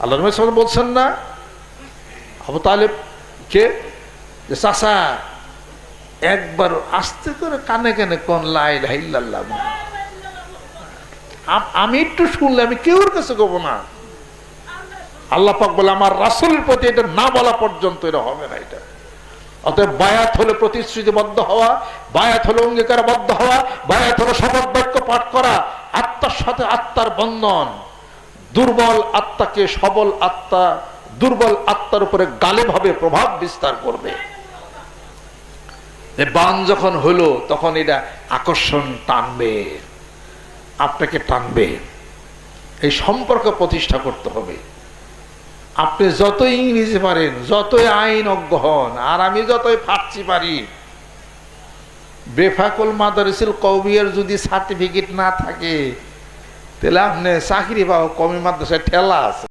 আল্লাহ সাল্লাম বলছেন না, আবু তালেব কে যে চাষা একবার আস্তে করে কানে কানে কোন লাই লাইল্লাহ আমি একটু শুনলে আমি কেউর কাছে কব না। আল্লাহ পাক বলে, আমার রাসুলের প্রতি এটা না বলা পর্যন্ত এটা হবে না এটা। অতএব বায়াত হলে প্রতিশ্রুতিবদ্ধ হওয়া, বায়াত হলে অঙ্গীকারবদ্ধ হওয়া, বায়াত হলে শপথ বাক্য পাঠ করা, আত্মার সাথে আত্মার বন্ধন। দুর্বল আত্মাকে সবল আত্মা, দুর্বল আত্মার উপরে গালেভাবে প্রভাব বিস্তার করবে। বান যখন হলো, তখন এটা আকর্ষণ টানবে, আপনাকে টানবে। এই সম্পর্ক প্রতিষ্ঠা করতে হবে। আপনি যতই ইংরেজি পারেন, যতই আইন অজ্ঞ হন, আর আমি যতই ফার্সি পারি, বেফাকুল মাদারিসিল কবিয়ার যদি সার্টিফিকেট না থাকে তাহলে আপনি চাকরি পাওয়া কমি মাদ্রাসায় ঠেলা আছে।